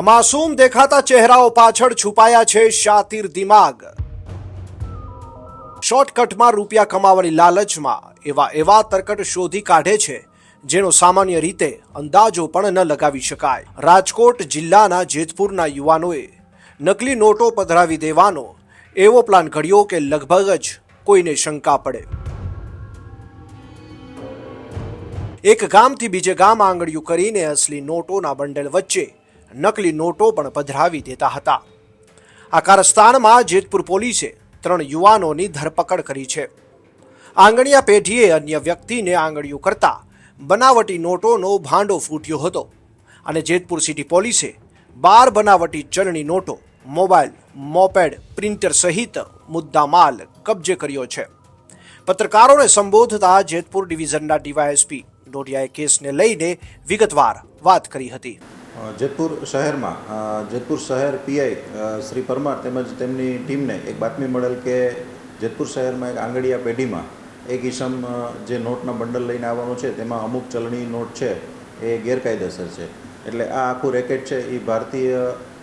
અમાસૂમ દેખાતા ચહેરાઓ પાછળ છુપાયા છે શાતિર દિમાગ. શોર્ટકટમાં રૂપિયા કમાવાની લાલચમાં એવા એવા તરકટ શોધી કાઢે છે, જેનો સામાન્ય રીતે અંદાજો પણ ન લગાવી શકાય. રાજકોટ જિલ્લાના જેતપુરના યુવાનોએ નકલી નોટો પધરાવી દેવાનો એવો પ્લાન ઘડ્યો કે લગભગ જ કોઈને શંકા પડે. એક ગામથી બીજે ગામ આંગળીયું કરીને અસલી નોટોના બંડલ વચ્ચે નકલી નોટો પણ પધરાવી દેતા હતા. આ કારસ્તાનમાં જેતપુર પોલીસે ત્રણ યુવાનોની ધરપકડ કરી છે. આંગણીયા પેઢીએ અન્ય વ્યક્તિને આંગળીઓ કરતા બનાવટી નોટોનો ભાંડો ફૂટ્યો હતો અને જેતપુર સિટી પોલીસે બાર બનાવટી ચલણી નોટો, મોબાઈલ, મોપેડ, પ્રિન્ટર સહિત મુદ્દામાલ કબજે કર્યો છે. પત્રકારોને સંબોધતા જેતપુર ડિવિઝનના ડીવાયએસપી ડોડિયાએ કેસને લઈને વિગતવાર વાત કરી હતી. જેતપુર શહેરમાં જેતપુર શહેર પીઆઈ શ્રી પરમાર તેમજ તેમની ટીમને એક બાતમી મળેલ કે જેતપુર શહેરમાં એક આંગળીયા પેઢીમાં એક ઈસમ જે નોટના બંડલ લઈને આવવાનો છે, તેમાં અમુક ચલણી નોટ છે, એ ગેરકાયદેસર છે. એટલે આ આખું રેકેટ છે એ ભારતીય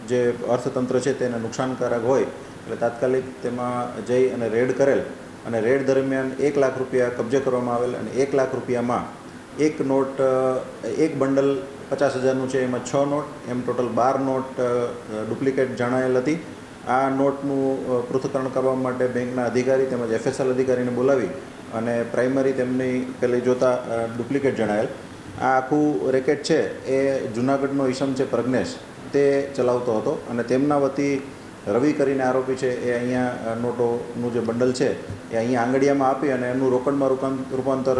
જે અર્થતંત્ર છે, તેને નુકસાનકારક હોય, એટલે તાત્કાલિક તેમાં જઈ અને રેડ કરેલ અને રેડ દરમિયાન એક લાખ રૂપિયા કબજે કરવામાં આવેલ અને એક લાખ રૂપિયામાં એક નોટ એક બંડલ પચાસ હજારનું છે, એમાં છ નોટ, એમ ટોટલ બાર નોટ ડુપ્લિકેટ જણાયેલ હતી. આ નોટનું પૃથ્થકરણ કરવા માટે બેંકના અધિકારી તેમજ એફએસએલ અધિકારીને બોલાવી અને પ્રાઇમરી તેમની પેલી જોતા ડુપ્લિકેટ જણાયેલ. આ આખું રેકેટ છે, એ જુનાગઢનો ઈસમ છે, પ્રજ્ઞેશ. તે ચલાવતો હતો અને તેમના વતી રવિ કરીને આરોપી છે, એ અહીંયા નોટોનું જે બંડલ છે, એ અહીંયા આંગળીયામાં આપી અને એનું રોકડમાં રૂપાંતરણ રૂપાંતર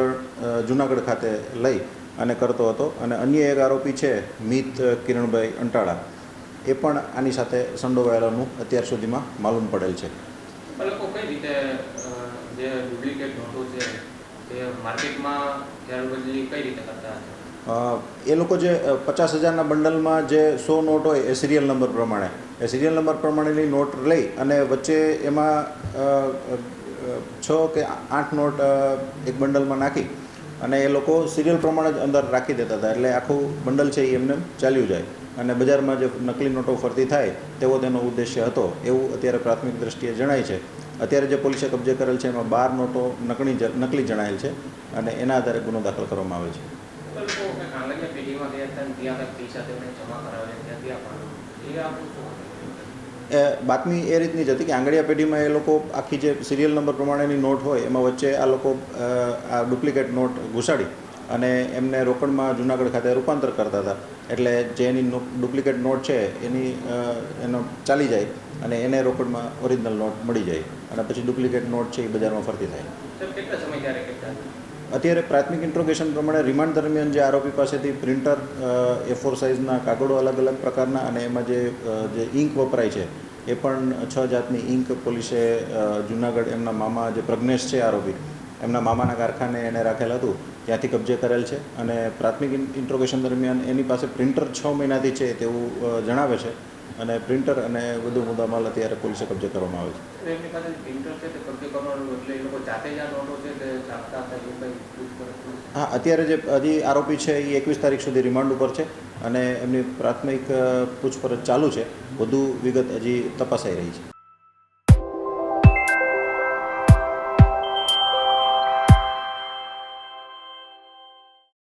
જુનાગઢ ખાતે લઈ અને કરતો હતો. અને અન્ય એક આરોપી છે મિત કિરણભાઈ અંટાળા. એ પણ આની સાથે સંડોવાયેલાનું અત્યાર સુધીમાં માલુમ પડેલ છે. એ લોકો જે પચાસ હજારના બંડલમાં જે સો નોટ હોય એ સિરિયલ નંબર પ્રમાણે. એ સિરિયલ નંબર પ્રમાણેની નોટ લઈ અને વચ્ચે એમાં છ કે આઠ નોટ એક બંડલમાં નાખી અને એ લોકો સિરિયલ પ્રમાણે જ અંદર રાખી દેતા હતા. એટલે આખું બંડલ છે એ એમને ચાલ્યું જાય. અને બજારમાં જે નકલી નોટો ફરતી થાય, તેવો તેનો ઉદ્દેશ્ય હતો. એવું અત્યારે પ્રાથમિક દ્રષ્ટિએ જણાય છે. અત્યારે જે પોલીસે કબજે કરેલ છે, એમાં બાર નોટો નકલી નકલી જણાયેલ છે અને એના આધારે ગુનો દાખલ કરવામાં આવે છે. પેઢીમાં? એ બાતમી એ રીતની જ હતી કે આંગળીયા પેઢીમાં એ લોકો આખી જે સિરિયલ નંબર પ્રમાણેની નોટ હોય, એમાં વચ્ચે આ લોકો આ ડુપ્લિકેટ નોટ ઘુસાડી અને એમને રોકડમાં જુનાગઢ ખાતે રૂપાંતર કરતા હતા. એટલે જે એની ડુપ્લિકેટ નોટ છે, એની એનો ચાલી જાય અને એને રોકડમાં ઓરિજિનલ નોટ મળી જાય અને પછી ડુપ્લિકેટ નોટ છે એ બજારમાં ફરતી થાય. અત્યારે પ્રાથમિક ઇન્ટ્રોગેશન પ્રમાણે રિમાન્ડ દરમિયાન જે આરોપી પાસેથી પ્રિન્ટર એ ફોર સાઇઝના કાગળો અલગ અલગ પ્રકારના અને એમાં જે જે ઇંક વપરાય છે, એ પણ છ જાતની ઇંક પોલીસે જુનાગઢ એમના મામા જે પ્રજ્ઞેશ છે આરોપી, એમના મામાના કારખાને એને રાખેલ હતું, ત્યાંથી કબજે કરેલ છે અને પ્રાથમિક ઇન્ટ્રોગેશન દરમિયાન એની પાસે પ્રિન્ટર છ મહિનાથી છે તેવું જણાવે છે. અને પ્રિન્ટર અને વધુ મુદ્દામાલ અત્યારે પોલીસે કબજે કરવામાં આવે છે. હા અત્યારે જે હજી આરોપી છે એ એકવીસ તારીખ સુધી રિમાન્ડ ઉપર છે અને એમની પ્રાથમિક પૂછપરછ ચાલુ છે. વધુ વિગત હજી તપાસાઈ રહી છે.